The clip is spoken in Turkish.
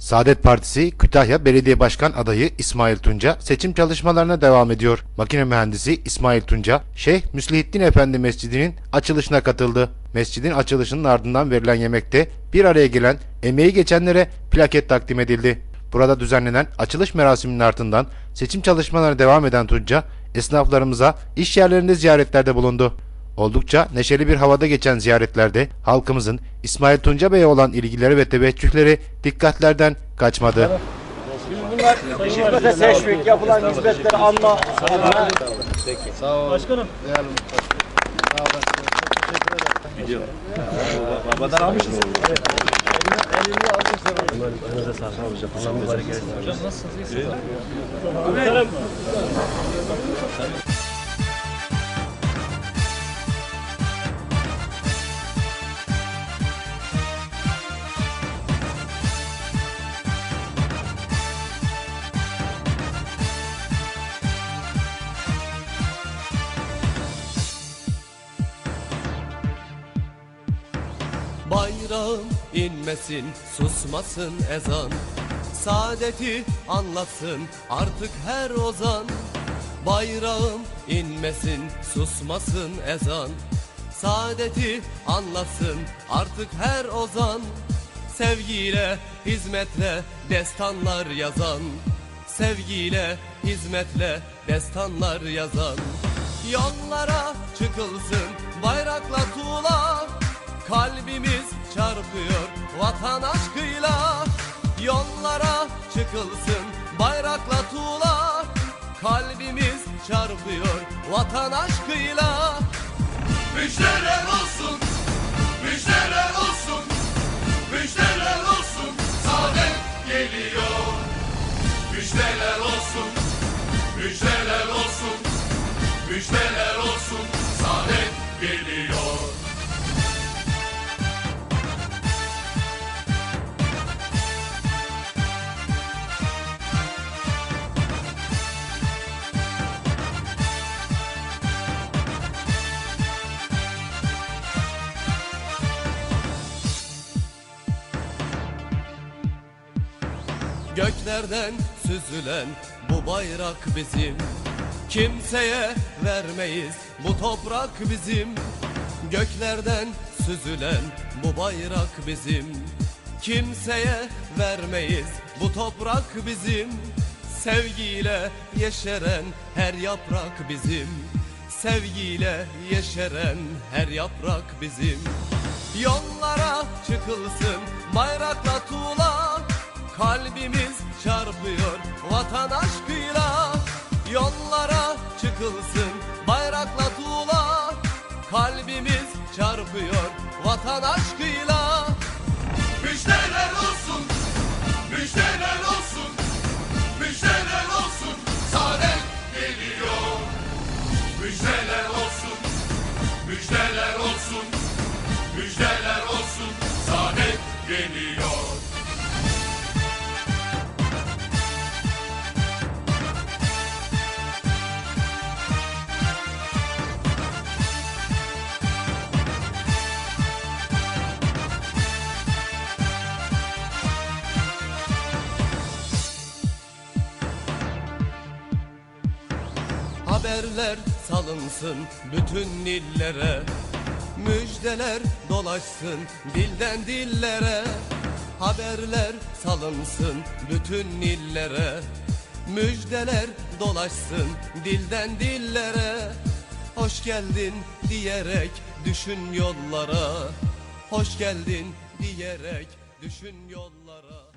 Saadet Partisi Kütahya Belediye Başkan adayı İsmail Tunca seçim çalışmalarına devam ediyor. Makine mühendisi İsmail Tunca, Şeyh Müslihittin Efendi Mescidi'nin açılışına katıldı. Mescidin açılışının ardından verilen yemekte bir araya gelen emeği geçenlere plaket takdim edildi. Burada düzenlenen açılış merasiminin ardından seçim çalışmalarına devam eden Tunca, esnaflarımıza iş yerlerinde ziyaretlerde bulundu. Oldukça neşeli bir havada geçen ziyaretlerde halkımızın İsmail Tunca Bey'e olan ilgileri ve teveccühleri dikkatlerden kaçmadı. Bunlar hizmete teşvik, yapılan hizmetleri anma adına Başkanım. babadan almışız. Nasılsınız? İyisiniz. Muhterem. Bayrağım inmesin, susmasın ezan. Saadeti anlatsın artık her ozan. Bayrağım inmesin, susmasın ezan. Saadeti anlatsın artık her ozan. Sevgiyle, hizmetle destanlar yazan. Sevgiyle, hizmetle destanlar yazan. Yollara çıkılsın bayrakla tuğla Kalbimiz çarpıyor vatan aşkıyla. Yollara çıkılsın bayrakla tuğla. Kalbimiz çarpıyor vatan aşkıyla. Müjdeler olsun, müjdeler olsun Müjdeler olsun, Göklerden süzülen bu bayrak bizim. Kimseye vermeyiz bu toprak bizim. Göklerden süzülen bu bayrak bizim. Kimseye vermeyiz bu toprak bizim. Sevgiyle yeşeren her yaprak bizim. Sevgiyle yeşeren her yaprak bizim. Yollara çıkılsın bayrakla tuğla Kalbimiz çarpıyor vatan aşkıyla. Yollara çıkılsın bayrakla tuğla. Kalbimiz çarpıyor vatan aşkıyla. Müjdeler olsun, müjdeler olsun Müjdeler olsun, saadet geliyor. Müjdeler olsun, müjdeler olsun Müjdeler olsun, saadet geliyor Haberler salınsın bütün illere Müjdeler dolaşsın dilden dillere. Haberler salınsın bütün illere Müjdeler dolaşsın dilden dillere. Hoş geldin diyerek düşün yollara. Hoş geldin diyerek düşün yollara